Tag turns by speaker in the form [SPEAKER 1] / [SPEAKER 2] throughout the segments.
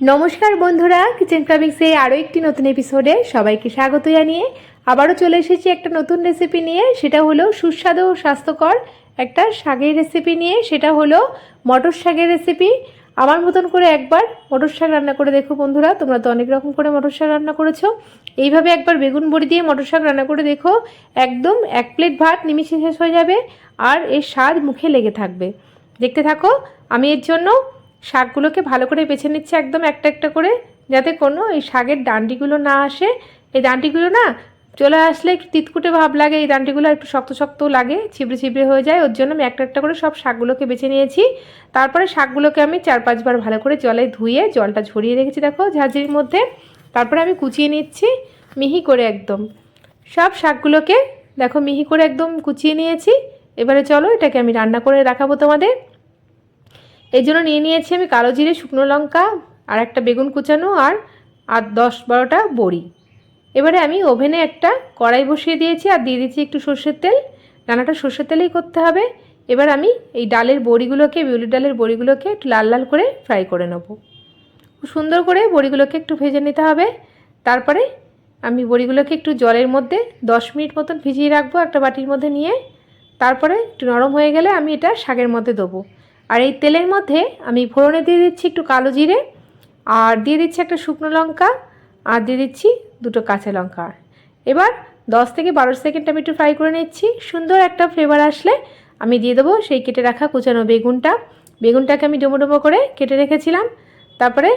[SPEAKER 1] নমস্কার বন্ধুরা কিচেন ক্লাবিংসে আরও একটি নতুন এপিসোডে সবাইকে স্বাগত জানিয়ে আবারও চলে এসেছি একটা নতুন রেসিপি নিয়ে। সেটা হলো সুস্বাদু ও স্বাস্থ্যকর একটা শাকের রেসিপি নিয়ে। সেটা হলো মটর শাকের রেসিপি আমার মতন করে একবার মটর শাক রান্না করে দেখো বন্ধুরা। তোমরা তো অনেক রকম করে মটর শাক রান্না করেছ। এইভাবে একবার বেগুন বড়ি দিয়ে মটর শাক রান্না করে দেখো। একদম এক প্লেট ভাত নিমিশে শেষ হয়ে যাবে আর এর স্বাদ মুখে লেগে থাকবে। দেখতে থাকো, আমি এর জন্য শাকগুলোকে ভালো করে বেছে নিচ্ছি একদম একটা একটা করে, যাতে কোনো এই শাকের ডান্ডিগুলো না আসে। এই ডান্ডিগুলো না চলে আসলে একটু তিতকুটে ভাব লাগে, এই ডান্ডিগুলো একটু শক্ত শক্ত লাগে, ছিবড়ে ছিবড়ে হয়ে যায়। ওর জন্য আমি একটা একটা করে সব শাকগুলোকে বেছে নিয়েছি। তারপরে শাকগুলোকে আমি চার পাঁচবার ভালো করে জলে ধুয়ে জলটা ঝরিয়ে রেখেছি। দেখো ঝাঁঝরির মধ্যে। তারপরে আমি কুচিয়ে নিচ্ছি মিহি করে একদম। সব শাকগুলোকে দেখো মিহি করে একদম কুচিয়ে নিয়েছি। এবারে চলো এটাকে আমি রান্না করে দেখাবো তোমাদের। এই জন্য নিয়ে নিয়েছি আমি কালো জিরে, শুকনো লঙ্কা, আর একটা বেগুন কুচানো, আর আর দশ বারোটা বড়ি। এবারে আমি ওভেনে একটা কড়াই বসিয়ে দিয়েছি, আর দিয়ে দিচ্ছি একটু সর্ষের তেল। রান্নাটা সর্ষের তেলেই করতে হবে। এবার আমি এই ডালের বড়িগুলোকে, বিউলির ডালের বড়িগুলোকে একটু লাল লাল করে ফ্রাই করে নেব। খুব সুন্দর করে বড়িগুলোকে একটু ভেজে নিতে হবে। তারপরে আমি বড়িগুলোকে একটু জলের মধ্যে দশ মিনিট মতন ভিজিয়ে রাখব একটা বাটির মধ্যে নিয়ে। তারপরে একটু নরম হয়ে গেলে আমি এটা শাকের মধ্যে দেবো। আর এই তেলের মধ্যে আমি ফোড়নে দিয়ে দিচ্ছি একটু কালো জিরে, আর দিয়ে দিচ্ছি একটা শুকনো লঙ্কা, আর দিয়ে দিচ্ছি দুটো কাঁচা লঙ্কা। এবার দশ থেকে বারো সেকেন্ড আমি একটু ফ্রাই করে নিচ্ছি। সুন্দর একটা ফ্লেভার আসলে আমি দিয়ে দেবো সেই কেটে রাখা কুচানো বেগুনটা। বেগুনটাকে আমি ডোমো ডোমো করে কেটে রেখেছিলাম। তারপরে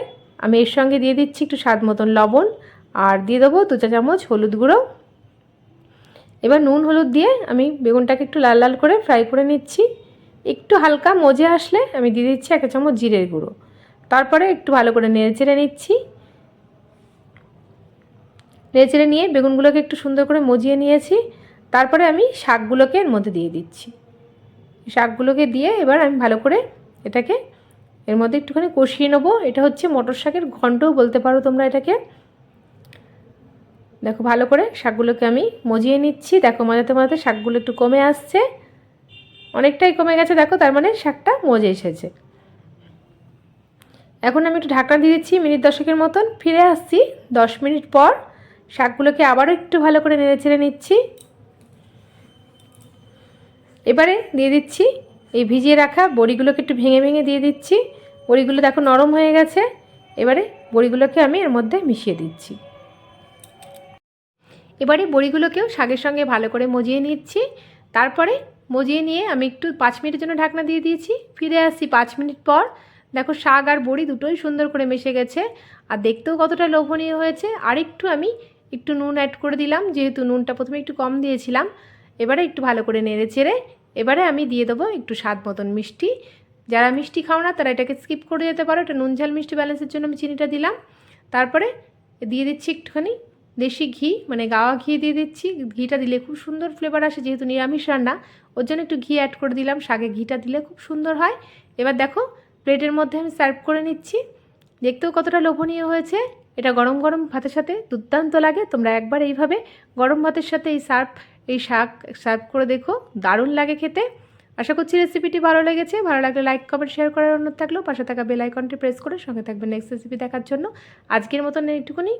[SPEAKER 1] আমি এর সঙ্গে দিয়ে দিচ্ছি একটু স্বাদ মতন লবণ, আর দিয়ে দেবো দু চা চামচ হলুদ গুঁড়ো। এবার নুন হলুদ দিয়ে আমি বেগুনটাকে একটু লাল লাল করে ফ্রাই করে নিচ্ছি। একটু হালকা মজে আসলে আমি দিয়ে দিচ্ছি এক চামচ জিরের গুঁড়ো। তারপরে একটু ভালো করে নেড়ে চেড়ে নিচ্ছি। নেড়ে চেড়ে নিয়ে বেগুনগুলোকে একটু সুন্দর করে মজিয়ে নিয়েছি। তারপরে আমি শাকগুলোকে এর মধ্যে দিয়ে দিচ্ছি। শাকগুলোকে দিয়ে এবার আমি ভালো করে এটাকে এর মধ্যে একটুখানি কষিয়ে নেব। এটা হচ্ছে মটর শাকের ঘন্টও বলতে পারো তোমরা এটাকে। দেখো ভালো করে শাকগুলোকে আমি মজিয়ে নিচ্ছি। দেখো মজাতে মজাতে শাকগুলো একটু কমে আসছে। অনেকটাই কমে গেছে, দেখো, তার মানে শাকটা মজে এসেছে। এখন আমি একটু ঢাকনা দিয়ে দিচ্ছি, মিনিট দশকের মতন। ফিরে আসছি, দশ মিনিট পর শাকগুলোকে আবারও একটু ভালো করে নেড়ে ছেড়ে নিচ্ছি। এবারে দিয়ে দিচ্ছি, এই ভিজিয়ে রাখা বড়িগুলোকে একটু ভেঙে ভেঙে দিয়ে দিচ্ছি। বড়িগুলো দেখো নরম হয়ে গেছে, এবারে বড়িগুলোকে আমি এর মধ্যে মিশিয়ে দিচ্ছি। এবারে বড়িগুলোকেও শাকের সঙ্গে ভালো করে মজিয়ে নিচ্ছি, তারপরে মজিয়ে নিয়ে আমি একটু পাঁচ মিনিটের জন্য ঢাকনা দিয়ে দিয়েছি। ফিরে আসছি পাঁচ মিনিট পর। দেখো শাক আর বড়ি দুটোই সুন্দর করে মিশে গেছে। আর দেখতেও কতটা লোভনীয় হয়েছে। আর একটু আমি একটু নুন অ্যাড করে দিলাম, যেহেতু নুনটা প্রথমে একটু কম দিয়েছিলাম। এবারে একটু ভালো করে নেড়ে চেড়ে এবারে আমি দিয়ে দেবো একটু স্বাদ মতন মিষ্টি। যারা মিষ্টি খাও না, তারা এটাকে স্কিপ করে যেতে পারো। এটা নুন ঝাল মিষ্টি ব্যালেন্সের জন্য আমি চিনিটা দিলাম। তারপরে দিয়ে দিচ্ছি একটুখানি দেশি ঘি মানে গাওয়া ঘি দিয়ে দিচ্ছি। ঘিটা দিলে খুব সুন্দর ফ্লেভার আসে, যেহেতু নিরামিষ রান্না। ওর জন্য একটু ঘি অ্যাড করে দিলাম শাকে ঘিটা দিলে খুব সুন্দর হয়। এবার দেখো প্লেটের মধ্যে আমি সার্ভ করে নিচ্ছি। দেখতেও কতটা লোভনীয় হয়েছে। এটা গরম গরম ভাতের সাথে দুর্দান্ত লাগে। তোমরা একবার এইভাবে গরম ভাতের সাথে এই সার্ভ এই শাক সার্ভ করে দেখো। দারুণ লাগে খেতে। আশা করছি রেসিপিটি ভালো লেগেছে। ভালো লাগলে লাইক কমেন্ট শেয়ার করার অনুরোধ থাকলেও পাশে থাকা বেল আইকনটি প্রেস করে সঙ্গে থাকবে নেক্সট রেসিপি দেখার জন্য। আজকের মতন এইটুকুনি।